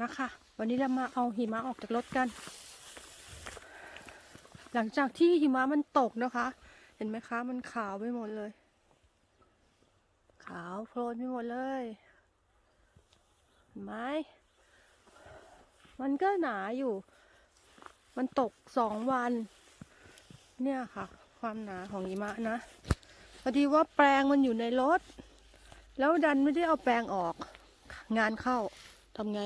มาค่ะ วันนี้เรามาเอาหิมะออกจากรถกัน หลังจากที่หิมะมันตกนะคะ เห็นไหมคะ มันขาวไปหมดเลย ขาวโพลนไปหมดเลยเห็นไหมมันก็หนาอยู่ มันตกสองวัน เนี่ยค่ะ ความหนาของหิมะนะพอดีว่าแปลงมันอยู่ในรถ แล้วดันไม่ได้เอาแปลงออก งานเข้าทำไง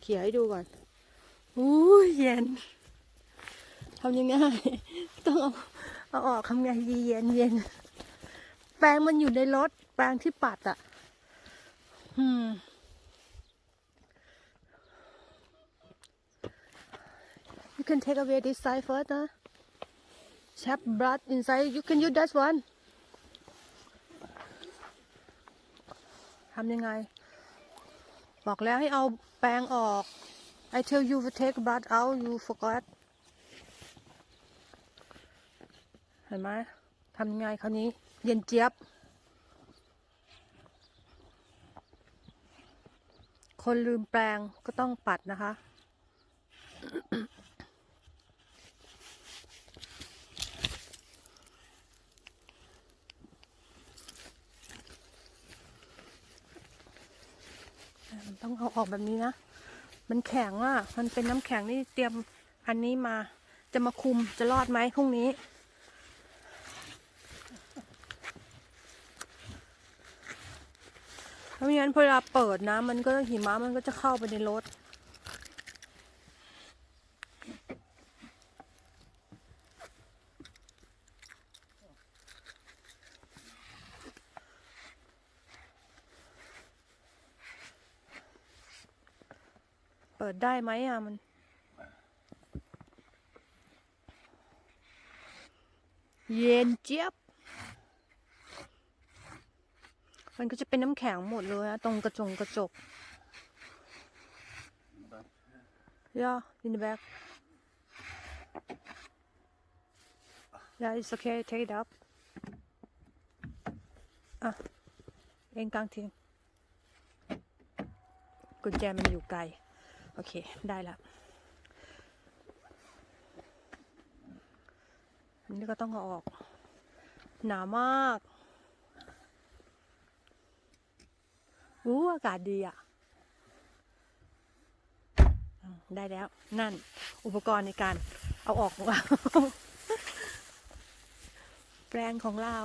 เขี่ยให้ดูก่อนอู้ยเย็นทำยังไงต้องเอาเอาออกทำไงดีเย็นเย็นแปลงมันอยู่ในรถ แปลงที่ปัดอะ่ะ อืม You can take away this side first นะ Chap blood inside you can use that one ทำยังไง บอกแล้วให้เอาแปรงออก I tell you to take blood out you forgot เห็นไหมทำยังไงคราวนี้ เย็นเจี๊ยบ คนลืมแปลงก็ต้องปัดนะคะ มันต้องเอาออกแบบนี้นะ มันแข็งอะ มันเป็นน้ำแข็งนี่เตรียมอันนี้มา จะมาคุมจะรอดไหมพรุ่งนี้ เพราะไม่งั้นพอเวลาเปิดนะ มันก็หิมะมันก็จะเข้าไปในรถ เปิดได้ไหมอะมัน เย็นเจี๊ยบ มันก็จะเป็นน้ำแข็งหมดเลยอะตรงกระจงกระจก Yeah, in the back. Yeah, it's okay. Take it up. อะเองกลางทิ้งกุญแจมันอยู่ไกล โอเค ได้ละอันนี้ก็ต้องเอาออก หนาวมากอู้อากาศดีอะ ได้แล้ว นั่น อุปกรณ์ในการเอาออกของเราแปรงของเรา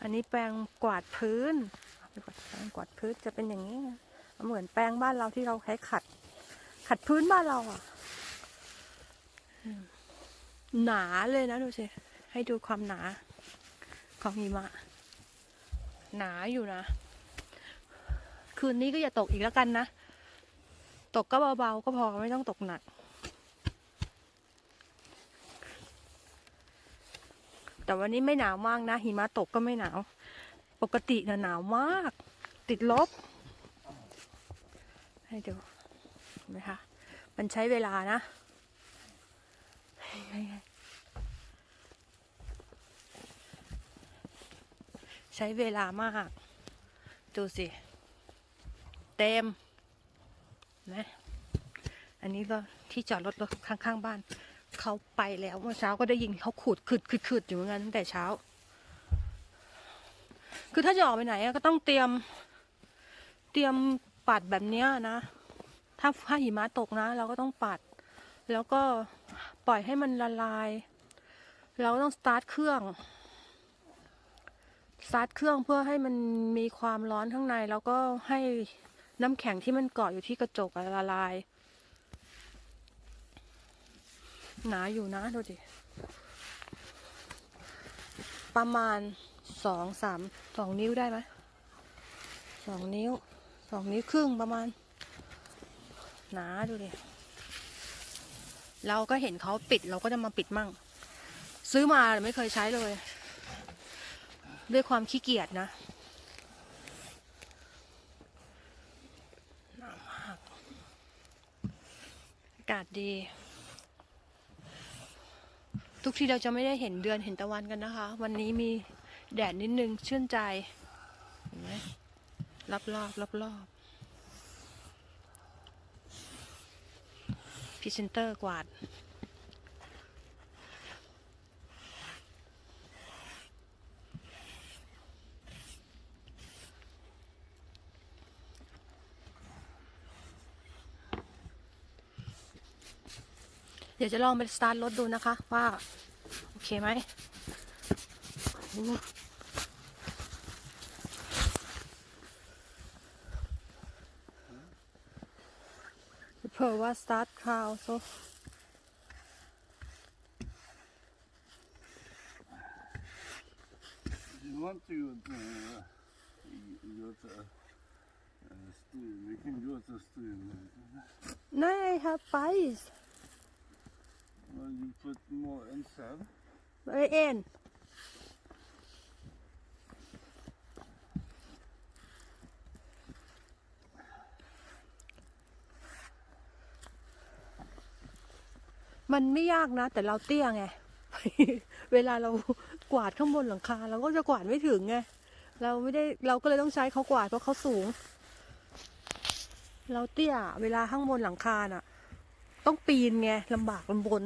อันนี้แปรงกวาดพื้น กวาดแปรงกวาดพื้นจะเป็นอย่างนี้เหมือนแปรงบ้านเราที่เราใช้ขัด ขัดพื้นบ้านเราอะ หนาเลยนะดูสิ ให้ดูความหนา ของหิมะ หนาอยู่นะ คืนนี้ก็อย่าตกอีกแล้วกันนะ ตกก็เบาๆก็พอไม่ต้องตกหนักแต่วันนี้ไม่หนาวมากนะหิมะตกก็ไม่หนาว ปกติหนาวมาก ติดลบ ให้ดูเห็นไหมคะ มันใช้เวลานะ ใช้เวลามาก ดูสิ เต็มนะอันนี้ก็ที่จอดรถรถข้างๆบ้าน เขาไปแล้วเมื่อเช้าก็ได้ยินเขาขูดขึดขึดขึดอยู่เหมือนกันตั้งแต่เช้า คือถ้าจะออกไปไหนก็ต้องเตรียม เตรียมปัดแบบเนี้นะ ถ้าถ้าหิมะตกนะ เราก็ต้องปัด แล้วก็ปล่อยให้มันละลาย เราต้องสตาร์ทเครื่องสตาร์ทเครื่องเพื่อให้มันมีความร้อนข้างใน แล้วก็ให้น้ำแข็งที่มันเกาะอยู่ที่กระจกละลาย หนาอยู่นะดูดิประมาณ สองสามสองนิ้วได้ไหมสองนิ้วสองนิ้วครึ่งประมาณ หนาดูดิเราก็เห็นเขาปิดเราก็จะมาปิดมั่ง ซื้อมาแต่ไม่เคยใช้เลย ด้วยความขี้เกียจนะหนาวมากอากาศดี ทุกทีเราจะไม่ได้เห็นเดือนเห็นตะวันกันนะคะ วันนี้มี แดดนิดนึงชื่นใจ เห็นไหมรอบรอบรอบรอบพรีเซนเตอร์กวาด เดี๋ยวจะลองไปสตาร์ทรถดูนะคะ ว่า โอเคไหมอู้ เผื่อว่า start car also You want to uh, go to uh, steam. We can go to steam. No I have spice Well, you put more inside. very มันไม่ยากนะ แต่เราเตี้ยไง เวลาเรากวาดข้างบนหลังคา เราก็จะกวาดไม่ถึงไง เราไม่ได้เราก็เลยต้องใช้เขากวาดเพราะเขาสูง เราเตี้ย เวลาข้างบนหลังคาน่ะ ต้องปีนไงลำบากลำบน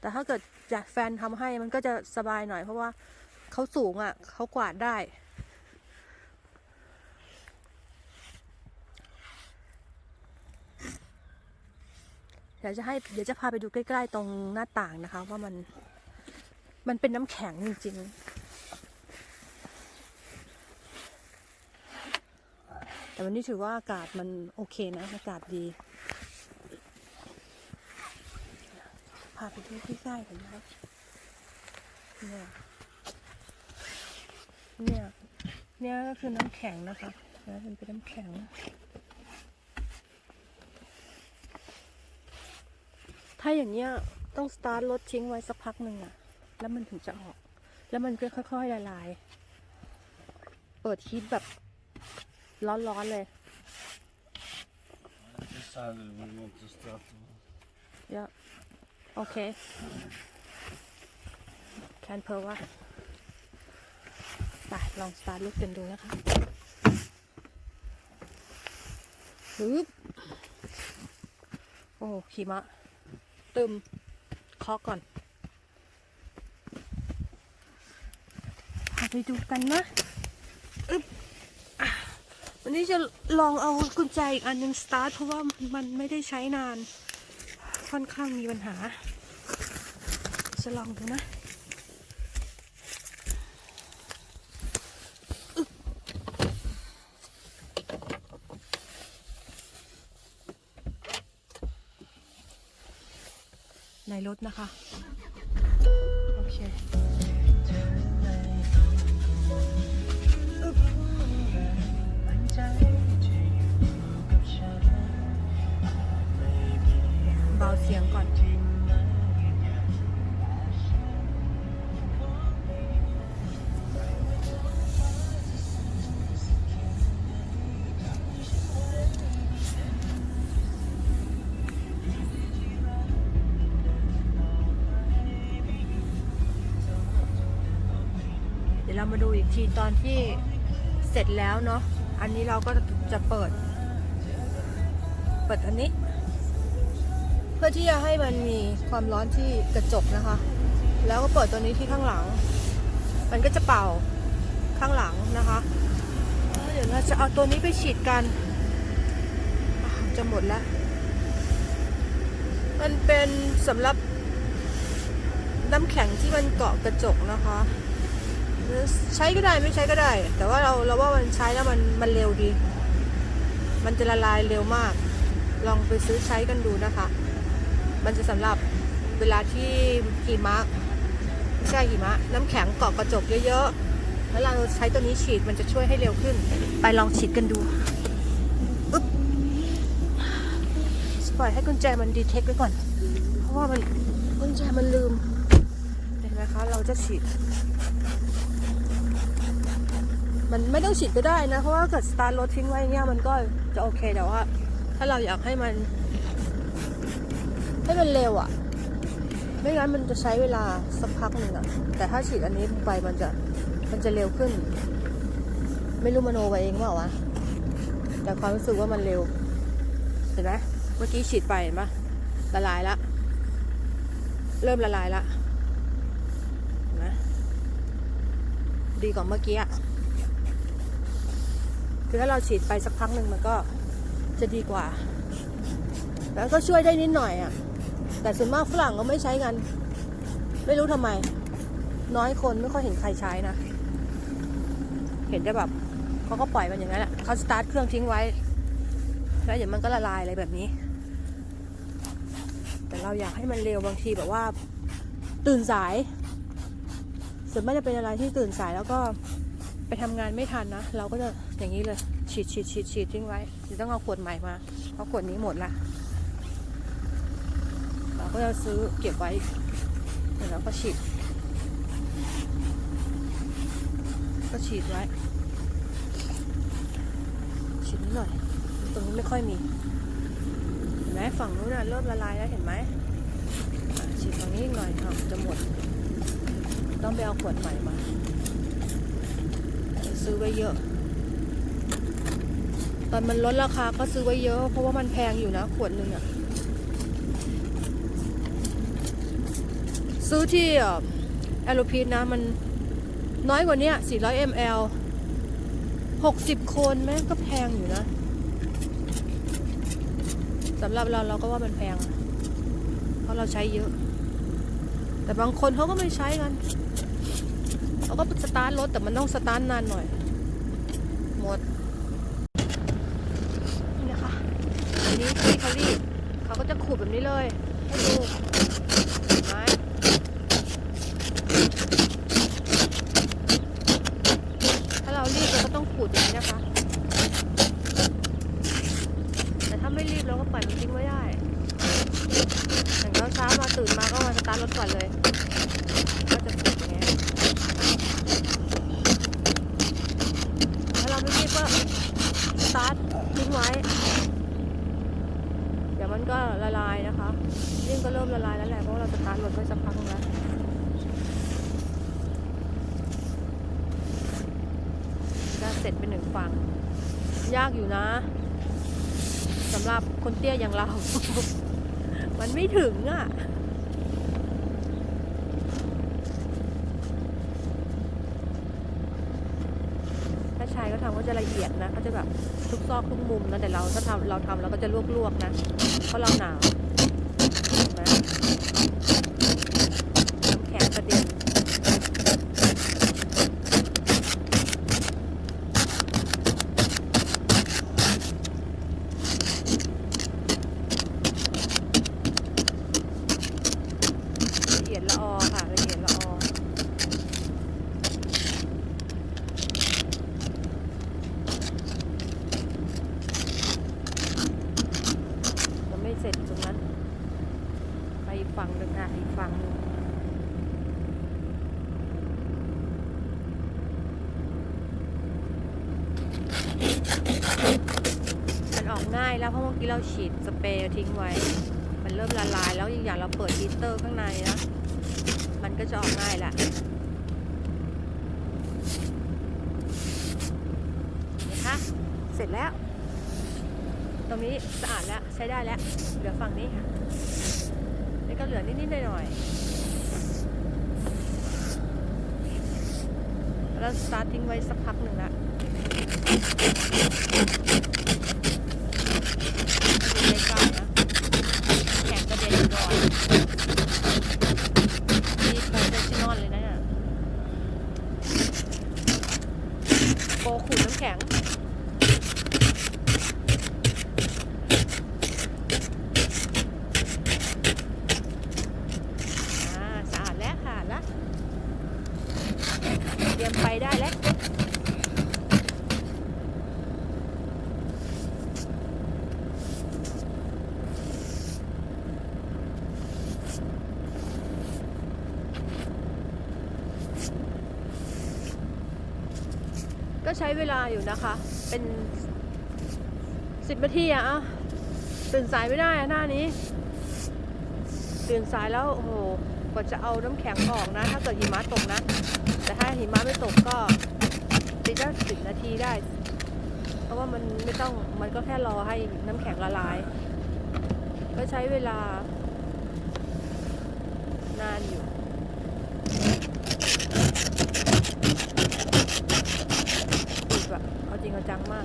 แต่ถ้าเกิดจากแฟนทำให้มันก็จะสบายหน่อยเพราะว่าเขาสูงอะเขากวาดได้ ดี๋ยวจะให้เดี๋ยวจะพาไปดูใกล้ๆตรงหน้าต่างนะคะ ว่ามันมันเป็นน้ำแข็งจริงๆ แต่วันนี้ถือว่าอากาศมันโอเคนะอากาศดี พาไปดูใกล้ๆกันนะครับเนี่ยเนี่ยเนี่ยก็คือน้ำแข็งนะคะนะมันเป็นน้ำแข็ง ถ้าอย่างเนี้ยต้องสตาร์ทรถทิ้งไว้สักพักหนึ่งอะแล้วมันถึงจะออก แล้วมันก็ค่อยๆละลาย เปิดฮีทแบบร้อนๆเลย Decided we want to start. เยอะโอเค แคนเพอร์ว่าไปลองสตาร์ทรถกันดูนะคะฮึบโอ้หิมะ ตึมเคาะก่อนพาไปดูกันนะอึ๊บอะวันนี้จะลองเอากุญแจอีกอันหนึงสตาร์ทเพราะว่ามันไม่ได้ใช้นาน ค่อนข้างมีปัญหา จะลองดูนะอึ๊บใน รถนะคะ โอเค ยวเรามาดูอีกทีตอนที่เสร็จแล้วเนาะ อันนี้เราก็จะเปิด เปิดอันนี้ เพื่อที่จะให้มันมีความร้อนที่กระจกนะคะ แล้วก็เปิดตัวนี้ที่ข้างหลัง มันก็จะเป่าข้างหลังนะคะ เดี๋ยวเราจะเอาตัวนี้ไปฉีดกัน จะหมดแล้ว มันเป็นสำหรับน้ำแข็งที่มันเกาะกระจกนะคะ ใช้ก็ได้ไม่ใช้ก็ได้ แต่ว่าเราเราว่ามันใช้แล้วมันมันเร็วดี มันจะละลายเร็วมาก ลองไปซื้อใช้กันดูนะคะ มันจะสำหรับเวลาที่หิมะไม่ใช่หิมะ น้ำแข็งเกาะกระจกเยอะๆแล้วเราใช้ตัวนี้ฉีดมันจะช่วยให้เร็วขึ้น ไปลองฉีดกันดูอึ๊บปล่อยให้กุญแจมันดีเทคไว้ก่อน เพราะว่ามันกุญแจมันลืมเห็นไหมคะเราจะฉีด มันไม่ต้องฉีดก็ได้นะ เพราะว่าเกิดสตาร์ทรถทิ้งไว้เงี้ยมันก็จะโอเคแต่ว่า ถ้าเราอยากให้มัน ให้มันเร็วอะ่ะ ไม่งั้นมันจะใช้เวลาสักพักหนึ่งอะ่ะ แต่ถ้าฉีดอันนี้ลงไปมันจะมันจะเร็วขึ้น ไม่รู้มโนไปเองเปล่าวะแต่ความรู้สึกว่ามันเร็ว เห็นไหมเมื่อกี้ฉีดไปเห็นปะละลายละ เริ่มละลายละเห็นไหมดีกว่าเมื่อกี้อะ คือถ้าเราฉีดไปสักพักหนึ่งมันก็จะดีกว่า แล้วก็ช่วยได้นิดหน่อยอะแต่ส่วนมากฝรั่งก็ไม่ใช้กัน ไม่รู้ทำไม น้อยคนไม่ค่อยเห็นใครใช้นะ เห็นได้แบบเขาก็ปล่อยมันอย่างนั้นแหละเขาสตาร์ทเครื่องทิ้งไว้ แล้วเดี๋ยวมันก็ละลายอะไรแบบนี้ แต่เราอยากให้มันเร็วบางทีแบบว่า ตื่นสายส่วนม่ได้เป็นอะไรที่ตื่นสายแล้วก็ไปทำงานไม่ทันนะ เราก็จะ อย่างนี้เลย ฉีดฉีดฉีดฉีดทิ้งไว้เดี๋ยวต้องเอาขวดใหม่มา เพราะขวดนี้หมดละ เราก็จะซื้อเก็บไว้เดี๋ยวก็ฉีด ก็ฉีดไว้ ฉีดนิดหน่อย ตรงนี้ไม่ค่อยมี เห็นไหมฝั่งนู้นนะเริ่มละลายแล้วเห็นไหมฉีดฝั่งนี้หน่อยค่ะจะหมด ต้องไปเอาขวดใหม่มา ซื้อไว้เยอะ อนมันลดราคาก็ซื้อไว้เยอะ เพราะว่ามันแพงอยู่นะขวดหนึ่งอะซื้อที่แอโรพีนนะมันน้อยกว่านี้400 ml 60 คนแม่ก็แพงอยู่นะสำหรับเราเราก็ว่ามันแพง เพราะเราใช้เยอะ แต่บางคนเขาก็ไม่ใช้กันเขาก็สตาร์ทรถแต่มันต้องสตาร์ทนานหน่อย หมด นี่นะคะ อันนี้ที่เขารีดเขาก็จะขู ดแบบนี้เลยให้ดูไม้ถ้าเรารีบเราก็ต้องขูดอย่างนี้นะคะ แต่ถ้าไม่รีบเราก็ปล่อยมันทิ้งไว้ได้อย่างเช้าเช้ามาตื่นมาก็มาสตาร์ทรถก่อนเลย ก็จะสุดอย่างเงี้ยถ้าเราไม่รีบก็สตาร์ททิ้งไว้ เดี๋ยวมันก็ละลายนะคะนี่ก็เริ่มละลายแล้วแหละ เพราะว่าเราสตาร์ทรถไว้สักพักนึงแล้ว ก็เสร็จเป็นหนึ่งฝั่ง ยากอยู่นะ สำหรับคนเตี้ยอย่างเรา มันไม่ถึงอะ ถ้าชายก็ทำก็จะละเอียดนะเขาจะแบบทุกซอกทุกมุมนะ แต่เราถ้าทำเราทำเราก็จะลวกๆนะ เพราะเราหนาวเห็นไหมน้ำแข็งกระเด็น ละเอียดละออค่ะละเอียดละออยังไม่เสร็จตรงนั้น ไปอีกฝั่งหนึ่งค่ะอีกฝั่งหนึ่งมันออกง่าย แล้วเพราะเมื่อกี้เราฉีดสเปรย์ทิ้งไว้ มันเริ่มละลายแล้วอีกอย่างเราเปิดฮีเตอร์ข้างในนะมันก็จะออกง่ายแหละนะคะเสร็จแล้ว ตรงนี้สะอาดแล้วใช้ได้แล้ว เหลือฝั่งนี้ค่ะนี่ก็เหลือนิดๆหน่อยๆแล้วสตาร์ททิ้งไว้สักพักหนึ่งละไม่ใกล้ๆนะ แข็งกระเด็นอยู่ก่อนนี่โปรเฟชชั่นอลเลยนะเนี่ยโปรขูดน้ำแข็ง อ่า สะอาดแล้วค่ะแล้วเตรียมไปได้แล้ว ก็ ใช้เวลาอยู่นะคะ เป็นสิบนาทีอะตื่นสายไม่ได้อะหน้านี้ ตื่นสายแล้วโอ้โหกว่าจะเอาน้ำแข็งออกนะ ถ้าเกิดหิมะตกนะ แต่ถ้าหิมะไม่ตกก็ติก็สิบนาทีได้ เพราะว่ามันไม่ต้องมันก็แค่รอให้น้ำแข็งละลาย ก็ใช้เวลานานอยู่ แบบเอาจริงเอาจังมาก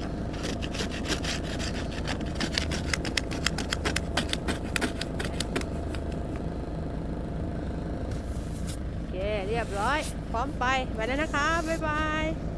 โอเคเรียบร้อย พร้อมไป ไปแล้วนะคะ บ๊ายบาย